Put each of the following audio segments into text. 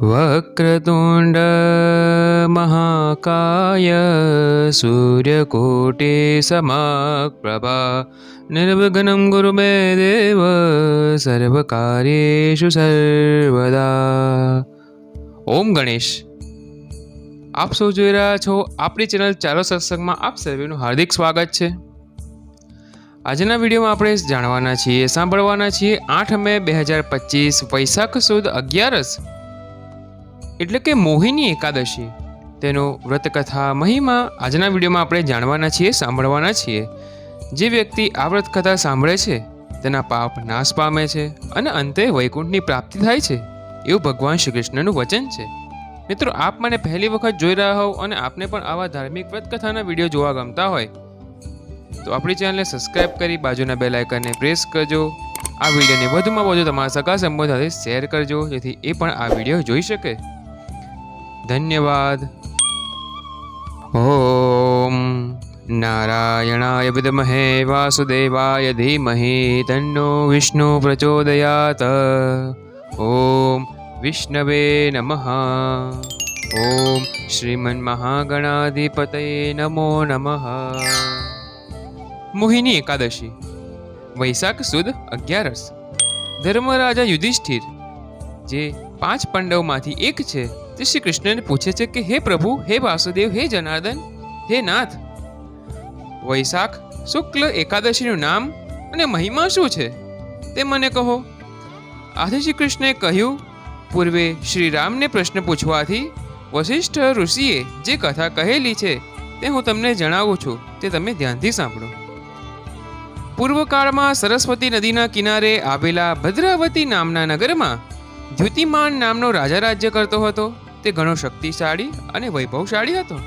વક્રતુંડ મહાકાય સૂર્યકોટે સમપ્રભા નિર્વિઘ્नं ગુરુ મે દેવ સર્વકાર્યેષુ સર્વદા ઓમ ગણેશ આપ સૌ જોઈ રહ્યા છો આપણી ચેનલ ચાલો સત્સંગમાં આપ સર્વેનું હાર્દિક સ્વાગત છે આજના વિડીયોમાં આપણે જાણવાના છીએ સાંભળવાના છીએ આઠ મે બે હજાર પચીસ વૈશાખ સુદ અગિયારસ એટલે કે મોહિની એકાદશી. તેનો વ્રતકથા, મહિમા આજના વિડીયોમાં આપણે જાણવાના છીએ, સાંભળવાના છીએ. જે વ્યક્તિ આ વ્રતકથા સાંભળે છે, તેના પાપ નાશ પામે છે અને અંતે વૈકુંઠની પ્રાપ્તિ થાય છે, એવું ભગવાન શ્રી કૃષ્ણનું વચન છે. મિત્રો, આપ મને પહેલી વખત જોઈ રહ્યા હોવ અને આપને પણ આવા ધાર્મિક વ્રતકથાના વીડિયો જોવા ગમતા હોય, તો આપણી ચેનલને સબસ્ક્રાઈબ કરી બાજુના બેલ આઇકનને પ્રેસ કરજો. આ વિડીયોને વધુમાં વધુ તમારા સગા સંબંધ સાથે શેર કરજો, જેથી એ પણ આ વીડિયો જોઈ શકે. ધન્યવાદ ઓમ નારાયણાય વિદમહે વાસુદેવાય ધીમહિ તન્નો વિષ્ણુ પ્રચોદયાત ઓમ વિષ્ણવે નમઃ ઓમ શ્રીમન્મહાગણાધિપતये નમો નમઃ મોહિની એકાદશી વૈશાખ સુદ અગિયારસ ધર્મરાજા યુધિષ્ઠિર જે પાંચ પાંડવમાંથી એક છે તે શ્રી કૃષ્ણને પૂછે છે કે, હે પ્રભુ, હે વાસુદેવ, હે જનાર્દન, હે નાથ? વૈશાખ શુક્લ એકાદશીનું નામ અને મહિમા શું છે? તે મને કહો. આથી શ્રી કૃષ્ણએ કહ્યું, પૂર્વે શ્રી રામને પ્રશ્ન પૂછવાથી વશિષ્ઠ ઋષિએ જે કથા કહેલી છે તે હું તમને જણાવું છું, તે તમે ધ્યાનથી સાંભળો. પૂર્વકાળમાં સરસ્વતી નદીના કિનારે આવેલા ભદ્રાવતી નામના નગરમાં દ્યુતિમાન નામનો રાજા રાજ્ય કરતો હતો. તે ઘણો શક્તિશાળી અને વૈભવશાળી હતો.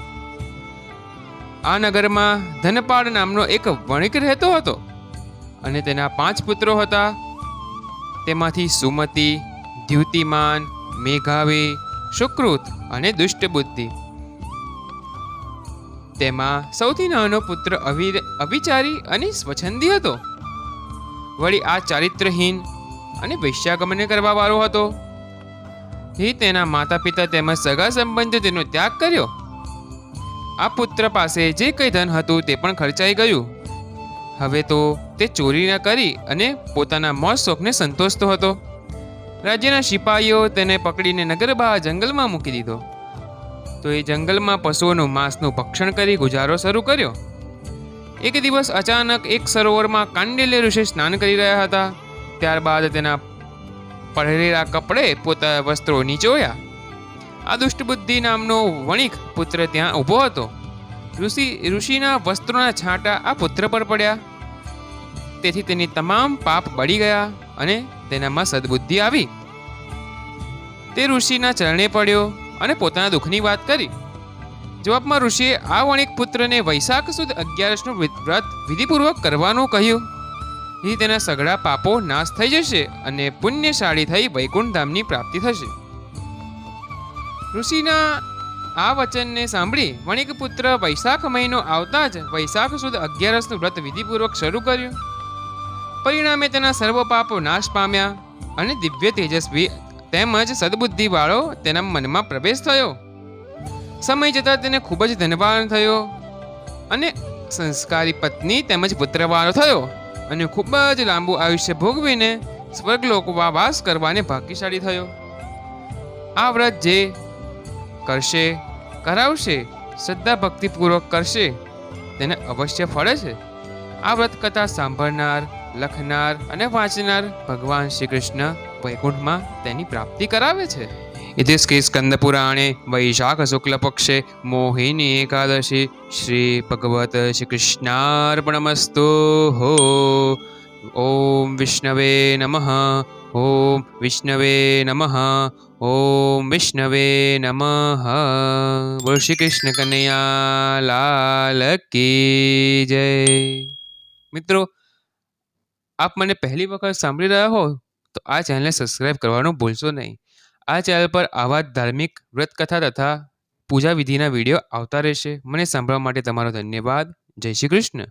આ નગરમાં ધનપાળ નામનો એક વણિક રહેતો હતો અને તેના પાંચ પુત્રો હતા. તેમાંથી સુમતિ, દ્યુતિમાન, મેઘાવી, સુકૃત અને દુષ્ટ બુદ્ધિ તેમાં સૌથી નાનો પુત્ર અવિર, અવિચારી અને સ્વચ્છંદી હતો. વળી આ ચારિત્રહીન અને વૈશ્યાગમન કરવાવાળો હતો. He તેના માતા પિતા તેમજ સગા સંબંધીઓ તેનો ત્યાગ કર્યો. આ પુત્ર પાસે જે કંઈ ધન હતું તે પણ ખર્ચાઈ ગયું. હવે તો તે ચોરી ન કરી અને પોતાના મોજ શોખને સંતોષતો હતો. રાજ્યના સિપાહીઓ તેને પકડીને નગર બહાર જંગલમાં મૂકી દીધો. તો એ જંગલમાં પશુઓનું માંસનું ભક્ષણ કરી ગુજારો શરૂ કર્યો. એક દિવસ અચાનક એક સરોવરમાં કાંડેલે ઋષિ સ્નાન કરી રહ્યા હતા. ત્યારબાદ તેના પહેરેલા કપડે પોતા વસ્ત્રો નીચોયા. આ દુષ્ટબુદ્ધિ નામનો વણિક પુત્ર ત્યાં ઊભો હતો. ઋષિ, ઋષિના વસ્ત્રોના છાંટા આ પુત્ર પર પડ્યા. તેથી તેની તમામ પાપ બળી ગયા અને તેનામાં સદબુદ્ધિ આવી. તે ઋષિના ચરણે પડ્યો અને પોતાના દુઃખની વાત કરી. જવાબમાં ઋષિએ આ વણિક પુત્રને વૈશાખ સુદ અગિયારસનું વ્રત વિધિપૂર્વક કરવાનું કહ્યું. એ તેના સઘળા પાપો નાશ થઈ જશે અને પુણ્યશાળી થઈ વૈકુંઠ ધામની પ્રાપ્તિ થશે. ઋષિના આ વચનને સાંભળી વણિક પુત્ર વૈશાખ મહિનો આવતા જ વૈશાખ સુદ અગિયારસનું વ્રત વિધિપૂર્વક શરૂ કર્યું. પરિણામે તેના સર્વ પાપો નાશ પામ્યા અને દિવ્ય તેજસ્વી તેમજ સદબુદ્ધિવાળો તેના મનમાં પ્રવેશ થયો. સમય જતાં તેને ખૂબ જ ધનવાન થયો અને સંસ્કારી પત્ની તેમજ પુત્રવાળો થયો. અને ખૂબ જ લાંબુ આયુષ્ય ભોગવીને સ્વર્ગલોકમાં વાસ કરવાને ભાગ્યશાળી થયો. આ વ્રત જે કરશે, કરાવશે, શ્રદ્ધા ભક્તિપૂર્વક કરશે, તેને અવશ્ય ફળે છે. આ વ્રત કથા સાંભળનાર, લખનાર અને વાંચનાર ભગવાન શ્રી કૃષ્ણ વૈકુંઠમાં તેની પ્રાપ્તિ કરાવે છે. इति स्कंदपुराणे वैशाख शुक्ल पक्षे मोहिनी एकादशी श्री भगवत श्री कृष्णार्पणमस्तु हो ओम विष्णवे नमः ओम विष्णवे नमः ओम विष्णवे नमः बोल श्री कृष्ण कन्हैया लाल की જય મિત્રો આપ મને પહેલી વખત સાંભળી રહ્યા હો તો આ ચેનલને સબસ્ક્રાઇબ કરવાનું ભૂલશો નહીં આ ચેનલ પર આવા જ ધાર્મિક, વ્રતકથા તથા પૂજા વિધિના વીડિયો આવતા રહેશે. મને સાંભળવા માટે તમારો ધન્યવાદ. જય શ્રી કૃષ્ણ.